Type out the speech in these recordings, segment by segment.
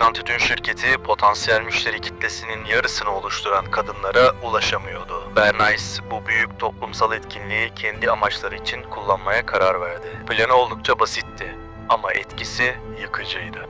Amerikan tütün şirketi potansiyel müşteri kitlesinin yarısını oluşturan kadınlara ulaşamıyordu. Bernays bu büyük toplumsal etkinliği kendi amaçları için kullanmaya karar verdi. Planı oldukça basitti ama etkisi yıkıcıydı.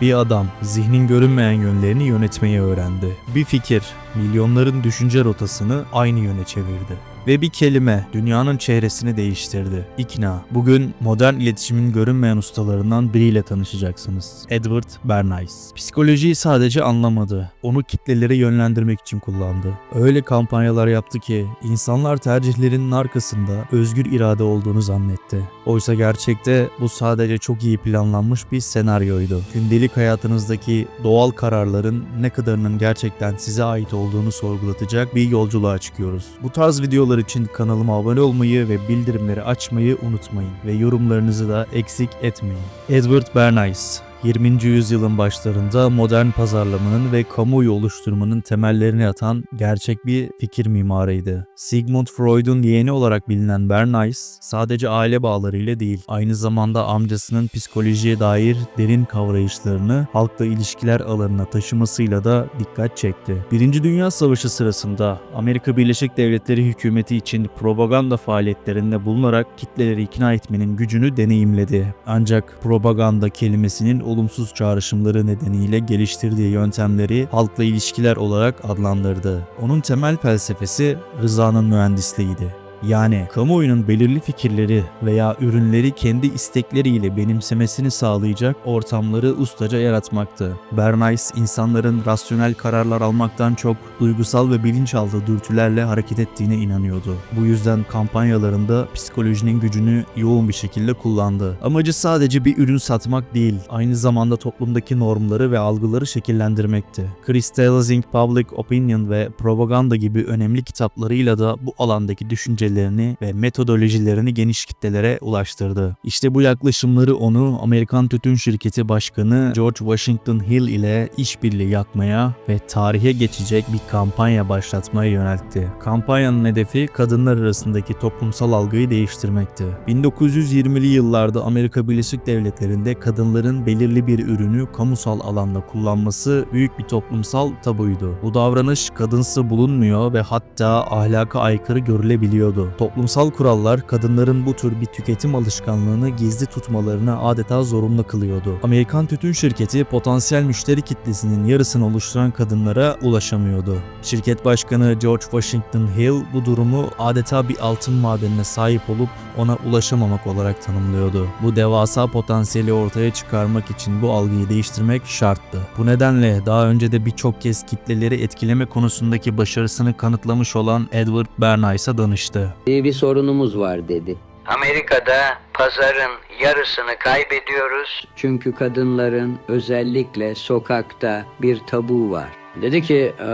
Bir adam zihnin görünmeyen yönlerini yönetmeyi öğrendi. Bir fikir milyonların düşünce rotasını aynı yöne çevirdi. Ve bir kelime dünyanın çehresini değiştirdi. İkna. Bugün modern iletişimin görünmeyen ustalarından biriyle tanışacaksınız. Edward Bernays. Psikolojiyi sadece anlamadı. Onu kitlelere yönlendirmek için kullandı. Öyle kampanyalar yaptı ki insanlar tercihlerinin arkasında özgür irade olduğunu zannetti. Oysa gerçekte bu sadece çok iyi planlanmış bir senaryoydu. Gündelik hayatınızdaki doğal kararların ne kadarının gerçekten size ait olduğunu sorgulatacak bir yolculuğa çıkıyoruz. Bu tarz videolar için kanalıma abone olmayı ve bildirimleri açmayı unutmayın ve yorumlarınızı da eksik etmeyin. Edward Bernays 20. yüzyılın başlarında modern pazarlamanın ve kamuoyu oluşturmanın temellerini atan gerçek bir fikir mimarıydı. Sigmund Freud'un yeğeni olarak bilinen Bernays, sadece aile bağlarıyla değil, aynı zamanda amcasının psikolojiye dair derin kavrayışlarını halkla ilişkiler alanına taşımasıyla da dikkat çekti. Birinci Dünya Savaşı sırasında Amerika Birleşik Devletleri hükümeti için propaganda faaliyetlerinde bulunarak kitleleri ikna etmenin gücünü deneyimledi. Ancak propaganda kelimesinin olumsuz çağrışımları nedeniyle geliştirdiği yöntemleri halkla ilişkiler olarak adlandırdı. Onun temel felsefesi rızanın mühendisliğiydi. Yani kamuoyunun belirli fikirleri veya ürünleri kendi istekleriyle benimsemesini sağlayacak ortamları ustaca yaratmaktı. Bernays insanların rasyonel kararlar almaktan çok duygusal ve bilinçaltı dürtülerle hareket ettiğine inanıyordu. Bu yüzden kampanyalarında psikolojinin gücünü yoğun bir şekilde kullandı. Amacı sadece bir ürün satmak değil, aynı zamanda toplumdaki normları ve algıları şekillendirmekti. Crystallizing Public Opinion ve Propaganda gibi önemli kitaplarıyla da bu alandaki düşünceleri düşüncelerini ve metodolojilerini geniş kitlelere ulaştırdı. İşte bu yaklaşımları onu Amerikan Tütün Şirketi Başkanı George Washington Hill ile işbirliği yapmaya ve tarihe geçecek bir kampanya başlatmaya yöneltti. Kampanyanın hedefi kadınlar arasındaki toplumsal algıyı değiştirmekti. 1920'li yıllarda Amerika Birleşik Devletleri'nde kadınların belirli bir ürünü kamusal alanda kullanması büyük bir toplumsal tabuydu. Bu davranış kadınsı bulunmuyor ve hatta ahlaka aykırı görülebiliyordu. Toplumsal kurallar kadınların bu tür bir tüketim alışkanlığını gizli tutmalarını adeta zorunlu kılıyordu. Amerikan Tütün Şirketi potansiyel müşteri kitlesinin yarısını oluşturan kadınlara ulaşamıyordu. Şirket başkanı George Washington Hill bu durumu adeta bir altın madenine sahip olup ona ulaşamamak olarak tanımlıyordu. Bu devasa potansiyeli ortaya çıkarmak için bu algıyı değiştirmek şarttı. Bu nedenle daha önce de birçok kez kitleleri etkileme konusundaki başarısını kanıtlamış olan Edward Bernays'a danıştı. Bir sorunumuz var dedi. Amerika'da pazarın yarısını kaybediyoruz. Çünkü kadınların özellikle sokakta bir tabu var. Dedi ki "Ee,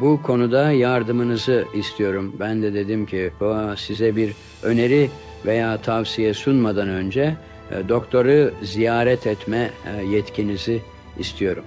bu konuda yardımınızı istiyorum. Ben de dedim ki "Aa, size bir öneri veya tavsiye sunmadan önce e, doktoru ziyaret etme e, yetkinizi istiyorum.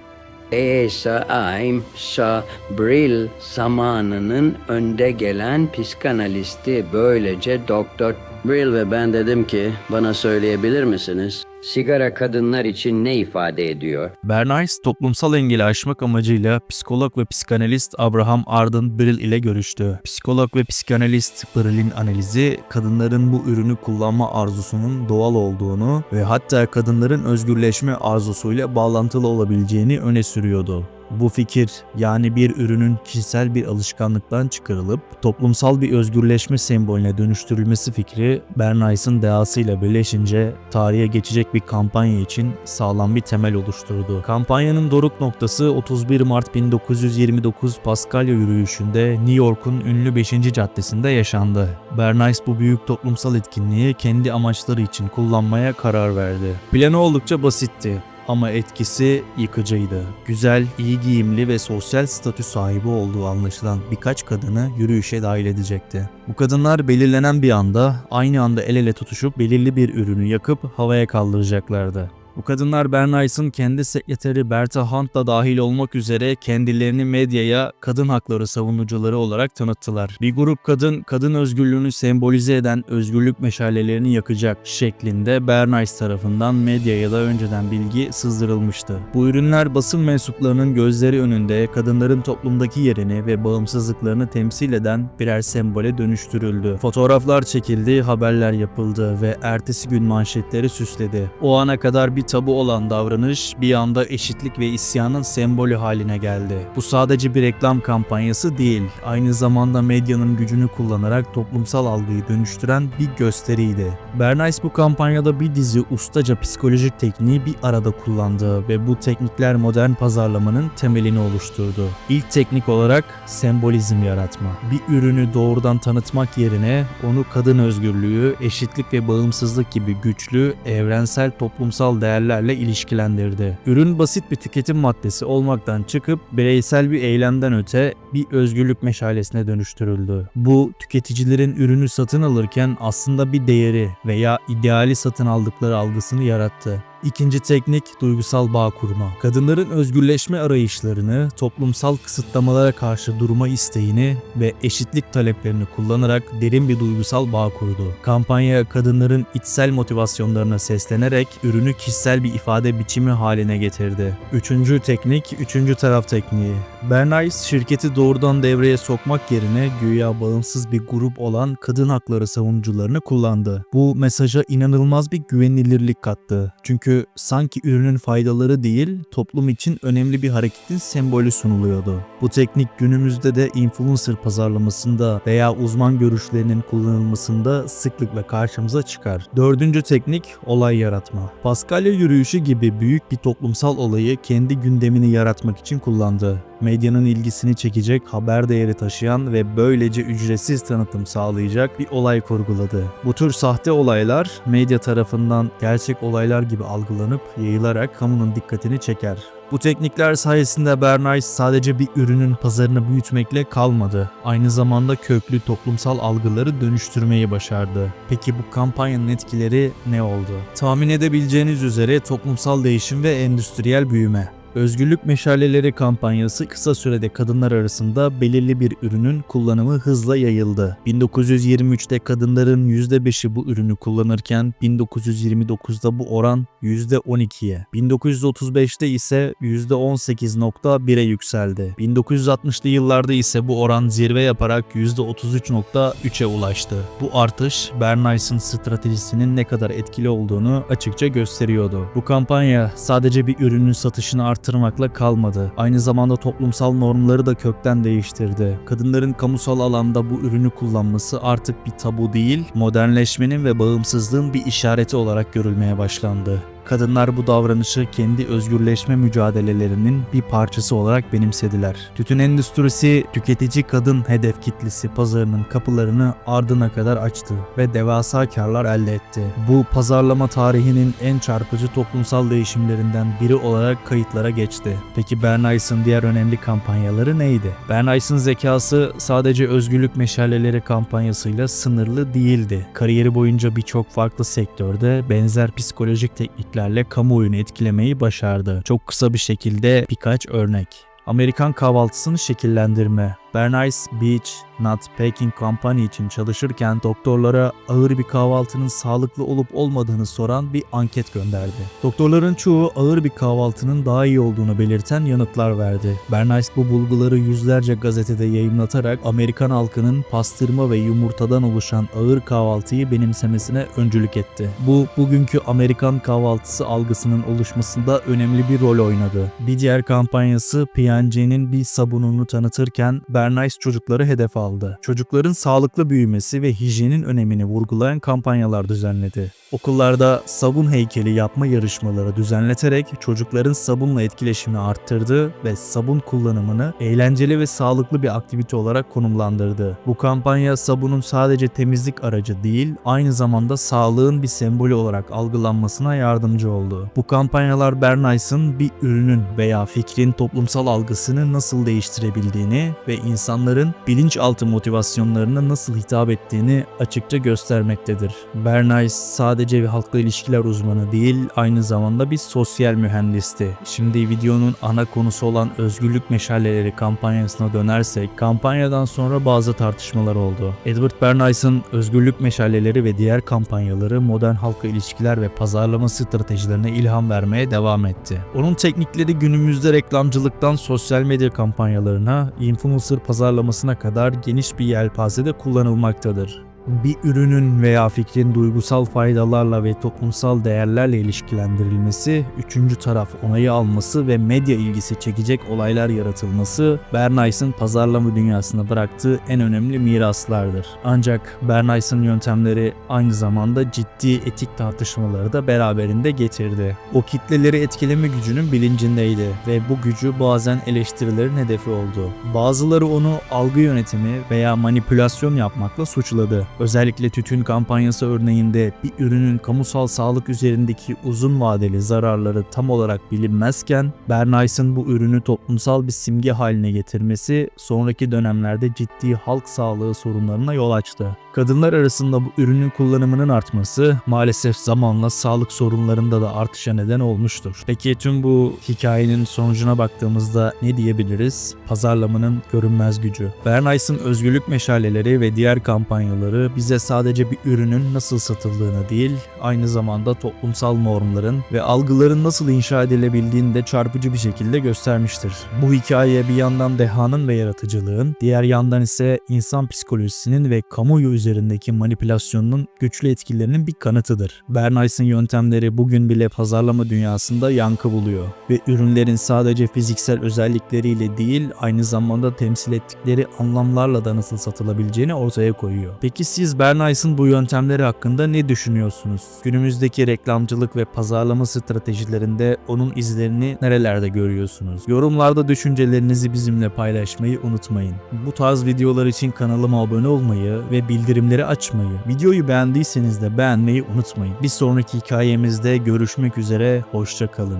Esaim Sabril zamanının önde gelen psikanalisti böylece Doktor Brill ve ben dedim ki bana söyleyebilir misiniz? Sigara kadınlar için ne ifade ediyor? Bernays toplumsal engeli aşmak amacıyla psikolog ve psikanalist Abraham Arden Brill ile görüştü. Psikolog ve psikanalist Brill'in analizi kadınların bu ürünü kullanma arzusunun doğal olduğunu ve hatta kadınların özgürleşme arzusuyla bağlantılı olabileceğini öne sürüyordu. Bu fikir yani bir ürünün kişisel bir alışkanlıktan çıkarılıp toplumsal bir özgürleşme sembolüne dönüştürülmesi fikri Bernays'ın dehasıyla birleşince tarihe geçecek bir kampanya için sağlam bir temel oluşturdu. Kampanyanın doruk noktası 31 Mart 1929 Paskalya yürüyüşünde New York'un ünlü 5. caddesinde yaşandı. Bernays bu büyük toplumsal etkinliği kendi amaçları için kullanmaya karar verdi. Planı oldukça basitti ama etkisi yıkıcıydı. Güzel, iyi giyimli ve sosyal statü sahibi olduğu anlaşılan birkaç kadını yürüyüşe dahil edecekti. Bu kadınlar belirlenen bir anda aynı anda el ele tutuşup belirli bir ürünü yakıp havaya kaldıracaklardı. Bu kadınlar Bernays'ın kendi sekreteri Berta Hunt da dahil olmak üzere kendilerini medyaya kadın hakları savunucuları olarak tanıttılar. Bir grup kadın, kadın özgürlüğünü sembolize eden özgürlük meşalelerini yakacak şeklinde Bernays tarafından medyaya da önceden bilgi sızdırılmıştı. Bu ürünler basın mensuplarının gözleri önünde kadınların toplumdaki yerini ve bağımsızlıklarını temsil eden birer sembole dönüştürüldü. Fotoğraflar çekildi, haberler yapıldı ve ertesi gün manşetleri süsledi. O ana kadar bir tabu olan davranış bir anda eşitlik ve isyanın sembolü haline geldi. Bu sadece bir reklam kampanyası değil, aynı zamanda medyanın gücünü kullanarak toplumsal algıyı dönüştüren bir gösteriydi. Bernays bu kampanyada bir dizi ustaca psikolojik tekniği bir arada kullandı ve bu teknikler modern pazarlamanın temelini oluşturdu. İlk teknik olarak sembolizm yaratma. Bir ürünü doğrudan tanıtmak yerine onu kadın özgürlüğü, eşitlik ve bağımsızlık gibi güçlü, evrensel toplumsal değerlerle ilişkilendirdi. Ürün basit bir tüketim maddesi olmaktan çıkıp bireysel bir eylemden öte bir özgürlük meşalesine dönüştürüldü. Bu tüketicilerin ürünü satın alırken aslında bir değeri veya ideali satın aldıkları algısını yarattı. İkinci teknik duygusal bağ kurma. Kadınların özgürleşme arayışlarını, toplumsal kısıtlamalara karşı durma isteğini ve eşitlik taleplerini kullanarak derin bir duygusal bağ kurdu. Kampanya kadınların içsel motivasyonlarına seslenerek ürünü kişisel bir ifade biçimi haline getirdi. Üçüncü teknik, üçüncü taraf tekniği. Bernays şirketi doğrudan devreye sokmak yerine güya bağımsız bir grup olan kadın hakları savunucularını kullandı. Bu mesaja inanılmaz bir güvenilirlik kattı. Çünkü sanki ürünün faydaları değil, toplum için önemli bir hareketin sembolü sunuluyordu. Bu teknik günümüzde de influencer pazarlamasında veya uzman görüşlerinin kullanılmasında sıklıkla karşımıza çıkar. Dördüncü teknik olay yaratma. Paskalya yürüyüşü gibi büyük bir toplumsal olayı kendi gündemini yaratmak için kullandı medyanın ilgisini çekecek, haber değeri taşıyan ve böylece ücretsiz tanıtım sağlayacak bir olay kurguladı. Bu tür sahte olaylar medya tarafından gerçek olaylar gibi algılanıp yayılarak kamunun dikkatini çeker. Bu teknikler sayesinde Bernays sadece bir ürünün pazarını büyütmekle kalmadı. Aynı zamanda köklü toplumsal algıları dönüştürmeyi başardı. Peki bu kampanyanın etkileri ne oldu? Tahmin edebileceğiniz üzere toplumsal değişim ve endüstriyel büyüme. Özgürlük Meşaleleri kampanyası kısa sürede kadınlar arasında belirli bir ürünün kullanımı hızla yayıldı. 1923'te kadınların %5'i bu ürünü kullanırken 1929'da bu oran %12'ye, 1935'te ise %18.1'e yükseldi. 1960'lı yıllarda ise bu oran zirve yaparak %33.3'e ulaştı. Bu artış Bernays'ın stratejisinin ne kadar etkili olduğunu açıkça gösteriyordu. Bu kampanya sadece bir ürünün satışını arttırmakla kalmadı. Aynı zamanda toplumsal normları da kökten değiştirdi. Kadınların kamusal alanda bu ürünü kullanması artık bir tabu değil, modernleşmenin ve bağımsızlığın bir işareti olarak görülmeye başlandı. Kadınlar bu davranışı kendi özgürleşme mücadelelerinin bir parçası olarak benimsediler. Tütün endüstrisi tüketici kadın hedef kitlesi pazarının kapılarını ardına kadar açtı ve devasa karlar elde etti. Bu pazarlama tarihinin en çarpıcı toplumsal değişimlerinden biri olarak kayıtlara geçti. Peki Bernays'ın diğer önemli kampanyaları neydi? Bernays'ın zekası sadece özgürlük meşaleleri kampanyasıyla sınırlı değildi. Kariyeri boyunca birçok farklı sektörde benzer psikolojik tekniklerle kamuoyunu etkilemeyi başardı. Çok kısa bir şekilde birkaç örnek. Amerikan kahvaltısını şekillendirme. Bernays Beach Nut Baking Company için çalışırken doktorlara ağır bir kahvaltının sağlıklı olup olmadığını soran bir anket gönderdi. Doktorların çoğu ağır bir kahvaltının daha iyi olduğunu belirten yanıtlar verdi. Bernays bu bulguları yüzlerce gazetede yayımlatarak Amerikan halkının pastırma ve yumurtadan oluşan ağır kahvaltıyı benimsemesine öncülük etti. Bu bugünkü Amerikan kahvaltısı algısının oluşmasında önemli bir rol oynadı. Bir diğer kampanyası P&G'nin bir sabununu tanıtırken Bernays çocukları hedef aldı. Çocukların sağlıklı büyümesi ve hijyenin önemini vurgulayan kampanyalar düzenledi. Okullarda sabun heykeli yapma yarışmaları düzenleterek çocukların sabunla etkileşimini arttırdı ve sabun kullanımını eğlenceli ve sağlıklı bir aktivite olarak konumlandırdı. Bu kampanya sabunun sadece temizlik aracı değil, aynı zamanda sağlığın bir sembolü olarak algılanmasına yardımcı oldu. Bu kampanyalar Bernays'ın bir ürünün veya fikrin toplumsal algısını nasıl değiştirebildiğini ve insanların bilinçaltı motivasyonlarına nasıl hitap ettiğini açıkça göstermektedir. Bernays sadece bir halkla ilişkiler uzmanı değil, aynı zamanda bir sosyal mühendisti. Şimdi videonun ana konusu olan özgürlük meşaleleri kampanyasına dönersek, kampanyadan sonra bazı tartışmalar oldu. Edward Bernays'ın özgürlük meşaleleri ve diğer kampanyaları modern halkla ilişkiler ve pazarlama stratejilerine ilham vermeye devam etti. Onun teknikleri günümüzde reklamcılıktan sosyal medya kampanyalarına, influencer pazarlamasına kadar geniş bir yelpazede kullanılmaktadır. Bir ürünün veya fikrin duygusal faydalarla ve toplumsal değerlerle ilişkilendirilmesi, üçüncü taraf onayı alması ve medya ilgisi çekecek olaylar yaratılması Bernays'ın pazarlama dünyasına bıraktığı en önemli miraslardır. Ancak Bernays'ın yöntemleri aynı zamanda ciddi etik tartışmaları da beraberinde getirdi. O kitleleri etkileme gücünün bilincindeydi ve bu gücü bazen eleştirilerin hedefi oldu. Bazıları onu algı yönetimi veya manipülasyon yapmakla suçladı. Özellikle tütün kampanyası örneğinde bir ürünün kamusal sağlık üzerindeki uzun vadeli zararları tam olarak bilinmezken Bernays'ın bu ürünü toplumsal bir simge haline getirmesi sonraki dönemlerde ciddi halk sağlığı sorunlarına yol açtı. Kadınlar arasında bu ürünün kullanımının artması maalesef zamanla sağlık sorunlarında da artışa neden olmuştur. Peki tüm bu hikayenin sonucuna baktığımızda ne diyebiliriz? Pazarlamanın görünmez gücü. Bernays'ın özgürlük meşaleleri ve diğer kampanyaları bize sadece bir ürünün nasıl satıldığını değil, aynı zamanda toplumsal normların ve algıların nasıl inşa edilebildiğini de çarpıcı bir şekilde göstermiştir. Bu hikaye bir yandan dehanın ve yaratıcılığın, diğer yandan ise insan psikolojisinin ve kamuoyu üzerindeki manipülasyonun güçlü etkilerinin bir kanıtıdır. Bernays'ın yöntemleri bugün bile pazarlama dünyasında yankı buluyor ve ürünlerin sadece fiziksel özellikleriyle değil aynı zamanda temsil ettikleri anlamlarla da nasıl satılabileceğini ortaya koyuyor. Peki siz Bernays'ın bu yöntemleri hakkında ne düşünüyorsunuz? Günümüzdeki reklamcılık ve pazarlama stratejilerinde onun izlerini nerelerde görüyorsunuz? Yorumlarda düşüncelerinizi bizimle paylaşmayı unutmayın. Bu tarz videolar için kanalıma abone olmayı ve bildirimleri açmayı, videoyu beğendiyseniz de beğenmeyi unutmayın. Bir sonraki hikayemizde görüşmek üzere, hoşçakalın.